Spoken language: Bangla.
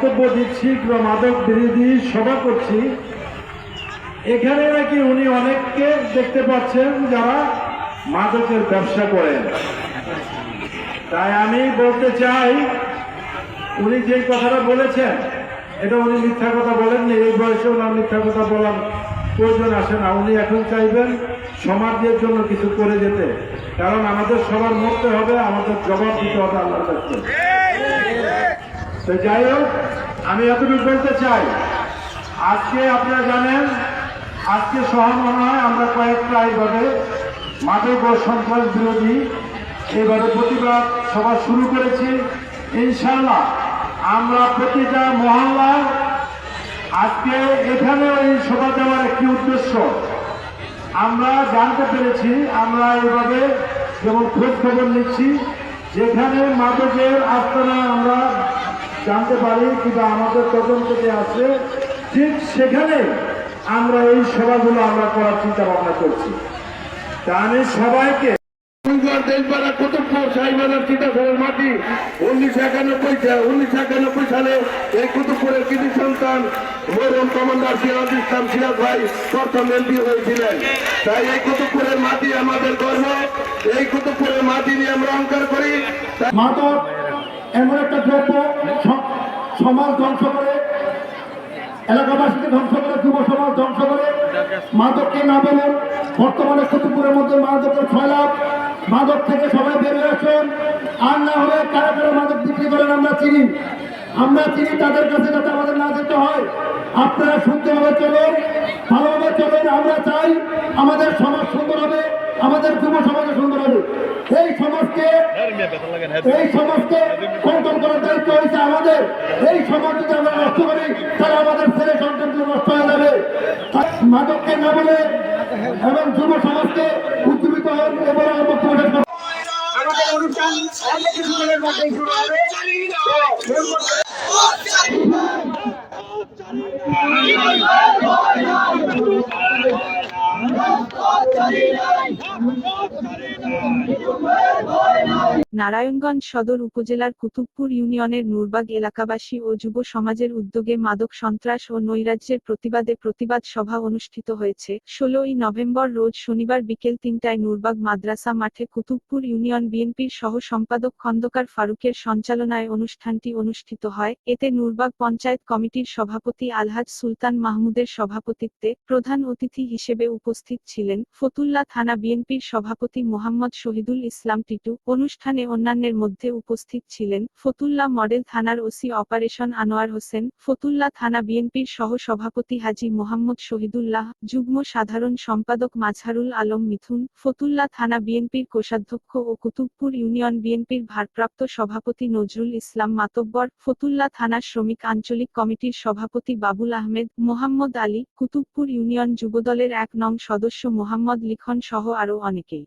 বক্তব্য দিচ্ছি মাদক বিরোধী সভা করছি। এখানে নাকি উনি অনেককে দেখতে পাচ্ছেন যারা মাদকের ব্যবসা করেন। তাই আমি বলতে চাই, উনি যে কথাটা বলেছেন, এটা উনি মিথ্যা কথা বলেননি, এই বয়সে ওনার মিথ্যা কথা বলার প্রয়োজন আসে না। উনি এখন চাইবেন সমাজের জন্য কিছু করে যেতে। কারণ আমাদের সবার মরতে হবে, আমাদের জবাব দিতে হবে আল্লাহর কাছে। তো যাই হোক, আমি এতটুকু বলতে চাই। আজকে আপনারা জানেন, আজকে সহ মনে হয় আমরা কয়েকটা এইভাবে মাদক ও সন্ত্রাস বিরোধী এইভাবে প্রতিবাদ সভা শুরু করেছি। ইনশাল্লাহ আমরা প্রতিটা মহল্লায় আজকে এখানে এই সভা দেওয়ার একটি উদ্দেশ্য। আমরা জানতে পেরেছি, আমরা এইভাবে যেমন খোঁজ খবর নিচ্ছি, যেখানে মাদকের আস্তানা জানতে পারি কিংবা আমাদের তদন্ত যে আছে ঠিক সেখানে আমরা এই সভাগুলো আমরা করার চিন্তা ভাবনা করছি। তা আমি সবাইকে দেশবাড়া কুতুবপুর সাইবাজার চিতাধরের মাটি উনিশশো একানব্বই উনিশশো একানব্বই সালে এই কুতুবপুরের কৃতি সন্তান মরুম কমান্ডার সিরাজ ইসলাম সিরাজ ভাই প্রথম এমপি হয়েছিলেন। তাই এই কুতুবপুরের মাটি আমাদের গর্ব। এই কুতুবপুরের মাটি নিয়ে আমরা অহংকার করি। মাদক এমন একটা দ্রব্য সমাজ ধ্বংস করে, এলাকাবাসীকে ধ্বংস করে, যুব সমাজ ধ্বংস করে। মাদককে না বলুন বর্তমানে কুতুবপুরের মধ্যে মাদকের ছয়লাভ। মাদক থেকে সবাই বেরিয়ে আসুন। আর না হলে কারা কারা মাদক বিক্রি করেন, আমরা চিনি। আমরা চিনি তাদের কাছে যাতে আমাদের না যেতে হয়। আপনারা সুন্দরভাবে চলুন, ভালোভাবে চলুন, আমরা চাই আমাদের সমাজ সুন্দর হবে, আমাদের যুব সমাজও সুন্দর হবে। এই সমাজকে এই সমাজকে কন্ট্রোল করার দায়িত্ব হয়েছে আমাদের। এই সমাজ যদি আমরা নষ্ট করি তাহলে আমাদের ছেলে সন্তানগুলো নষ্ট হয়ে যাবে। তাই মাদককে না বলে এবং যুব সমাজকে উজ্জীবিত হন এবং আমার বক্তব্য। আমাদের অনুষ্ঠান অল্প কিছুক্ষণের মধ্যেই শুরু হবে। Nossa, Marina! নারায়ণগঞ্জ সদর উপজেলার কুতুবপুর ইউনিয়নের নূরবাগ এলাকাবাসী ও যুব সমাজের উদ্যোগে মাদক সন্ত্রাস ও নৈরাজ্যের প্রতিবাদে প্রতিবাদ সভা অনুষ্ঠিত হয়েছে। ষোলোই নভেম্বর রোজ শনিবার বিকেল তিনটায় নূরবাগ মাদ্রাসা মাঠে কুতুবপুর ইউনিয়ন বিএনপির সহ সম্পাদক খন্দকার ফারুকের সঞ্চালনায় অনুষ্ঠানটি অনুষ্ঠিত হয়। এতে নূরবাগ পঞ্চায়েত কমিটির সভাপতি আলহাজ সুলতান মাহমুদের সভাপতিত্বে প্রধান অতিথি হিসেবে উপস্থিত ছিলেন। ফতুল্লা থানা বিএনপির সভাপতি মোহাম্মদ শহীদুল ইসলাম টিটু। অনুষ্ঠানে অন্যান্যের মধ্যে উপস্থিত ছিলেন ফতুল্লা মডেল থানার ওসি অপারেশন আনোয়ার হোসেন, ফতুল্লা থানা বিএনপির সহ সভাপতি হাজি মোহাম্মদ শহীদুল্লাহ, যুগ্ম সাধারণ সম্পাদক মাঝহারুল আলম মিথুন, ফতুল্লা থানা বিএনপির কোষাধ্যক্ষ ও কুতুবপুর ইউনিয়ন বিএনপির ভারপ্রাপ্ত সভাপতি নজরুল ইসলাম মাতব্বর, ফতুল্লা থানা শ্রমিক আঞ্চলিক কমিটির সভাপতি বাবুল আহমেদ, মোহাম্মদ আলী, কুতুবপুর ইউনিয়ন যুবদলের এক নং সদস্য মোহাম্মদ লিখন সহ আরও অনেকেই।